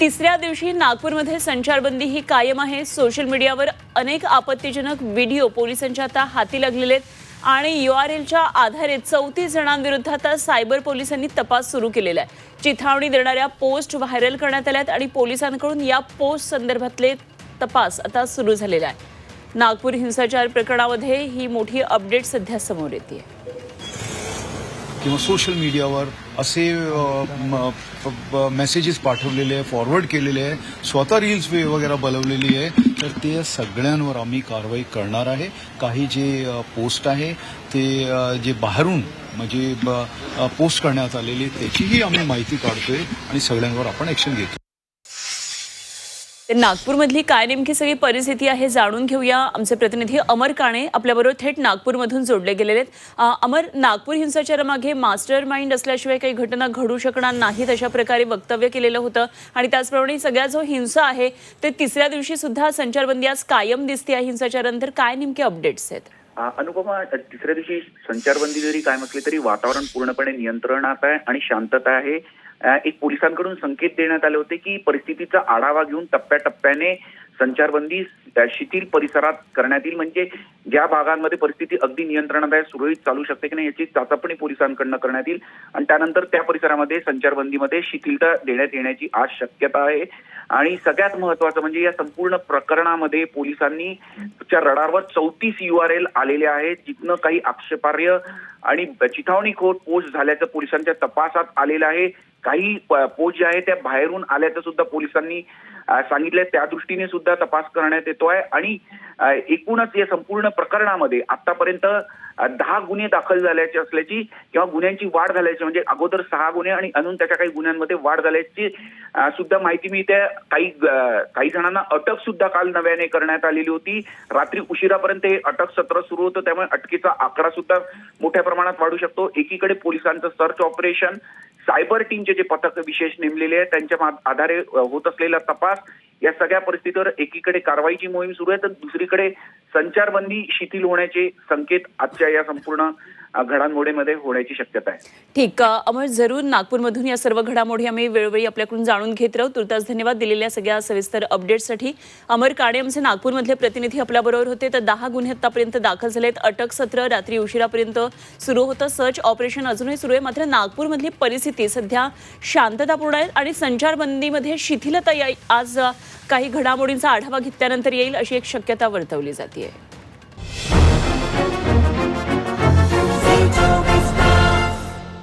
तिसऱ्या दिवशी नागपूरमध्ये संचारबंदी ही कायम आहे. सोशल मीडियावर अनेक आपत्तीजनक व्हिडिओ पोलिसांच्या आता हाती लागलेले आहेत. आणि यू आर एलच्या आधारे चौतीस जणांविरुद्ध आता सायबर पोलिसांनी तपास सुरू केलेला आहे. चिथावणी देणाऱ्या पोस्ट व्हायरल करण्यात आल्यात आणि पोलिसांकडून या पोस्ट संदर्भातले तपास आता सुरू झालेला आहे नागपूर हिंसाचार प्रकरणामध्ये ही मोठी अपडेट सध्या समोर येते किंवा सोशल मीडियावर असे मेसेजेस पाठवलेले आहे फॉरवर्ड केलेले आहे स्वतः रील्स वगैरे बनवलेली आहे तर ते सगळ्यांवर आम्ही कारवाई करणार आहे. काही जे पोस्ट आहे ते जे बाहेरून म्हणजे ब- पोस्ट करण्यात आलेली त्याचीही आम्ही माहिती काढतोय आणि सगळ्यांवर आपण ऍक्शन घेतो तर नागपूरमधली काय नेमकी सगळी परिस्थिती आहे जाणून घेऊया. आमचे प्रतिनिधी अमर काणे आपल्याबरोबर थेट नागपूरमधून जोडले गेलेले आहेत. अमर नागपूर हिंसाचारामागे मास्टर माइंड असल्याशिवाय काही घटना घडू शकणार नाहीत अशा प्रकारे वक्तव्य केलेलं होतं. आणि त्याचप्रमाणे सगळ्या जो हिंसा आहे ते तिसऱ्या दिवशी सुद्धा संचारबंदी आज कायम दिसते या हिंसाचारानंतर. काय नेमके अपडेट्स आहेत? अनुपमा तिसऱ्या दिवशी संचारबंदी जरी काय म्हटली तरी वातावरण पूर्णपणे नियंत्रणात आहे आणि शांतता आहे. एक पोलिसांकडून संकेत देण्यात आले होते की परिस्थितीचा आढावा घेऊन टप्प्याटप्प्याने संचारबंदी शिथिल परिसरात करण्यात येईल. म्हणजे ज्या भागांमध्ये परिस्थिती अगदी नियंत्रणात आहे सुरळीत चालू शकते की नाही याची चाचपणी पोलिसांकडनं करण्यात येईल. आणि त्यानंतर त्या परिसरामध्ये संचारबंदीमध्ये शिथिलता देण्यात येण्याची आज शक्यता आहे. आणि सगळ्यात महत्वाचं म्हणजे या संपूर्ण प्रकरणामध्ये पोलिसांनी च्या रडारवर चौतीस यू आर एल आलेले आहेत जिथनं काही आक्षेपार्ह आणि चिथावणीखोर पोस्ट झाल्याचं पोलिसांच्या तपासात आलेलं आहे. काही प- पोस्ट जे आहे त्या बाहेरून आल्याचं सुद्धा पोलिसांनी सांगितलंय. त्या दृष्टीने सुद्धा तपास करण्यात येतो आहे आणि एकूणच या संपूर्ण प्रकरणामध्ये आतापर्यंत दहा गुन्हे दाखल झाल्याचे असल्याची किंवा गुन्ह्यांची वाढ झाल्याची म्हणजे अगोदर सहा गुन्हे आणि अजून त्याच्या काही गुन्ह्यांमध्ये वाढ झाल्याची सुद्धा माहिती मिळते. काही काही जणांना अटक सुद्धा काल नव्याने करण्यात आलेली होती. रात्री उशिरापर्यंत हे अटक सत्र सुरू होतं. त्यामुळे अटकेचा आकडा सुद्धा मोठ्या प्रमाणात वाढू शकतो. एकीकडे पोलिसांचं सर्च ऑपरेशन सायबर टीमचे जे पथक विशेष नेमलेले आहेत त्यांच्या आधारे होत असलेला तपास या सगळ्या परिस्थितीवर एकीकडे कारवाईची मोहीम सुरू आहे तर दुसरीकडे संचारबंदी शिथिल होण्याचे संकेत आजच्या या संपूर्ण घडामोडीमध्ये होण्याची शक्यता आहे. ठीक अमर जरूर नागपूरमधून या सर्व घडामोडी आम्ही वेळोवेळी आपल्याकडून जाणून घेत राहू. तुर्तास धन्यवाद दिलेल्या सगळ्या सविस्तर अपडेट्ससाठी. अमर काणे आमचे नागपूरमधले प्रतिनिधी आपल्याबरोबर होते. तर दहा गुन्हे आतापर्यंत दाखल झालेत. अटक सत्र रात्री उशिरापर्यंत सुरू होतं. सर्च ऑपरेशन अजूनही सुरू आहे. मात्र नागपूरमधली परिस्थिती सध्या शांततापूर्ण आहे आणि संचारबंदीमध्ये शिथिलता या आज काही घडामोडींचा आढावा घेतल्यानंतर येईल अशी एक शक्यता वर्तवली जाते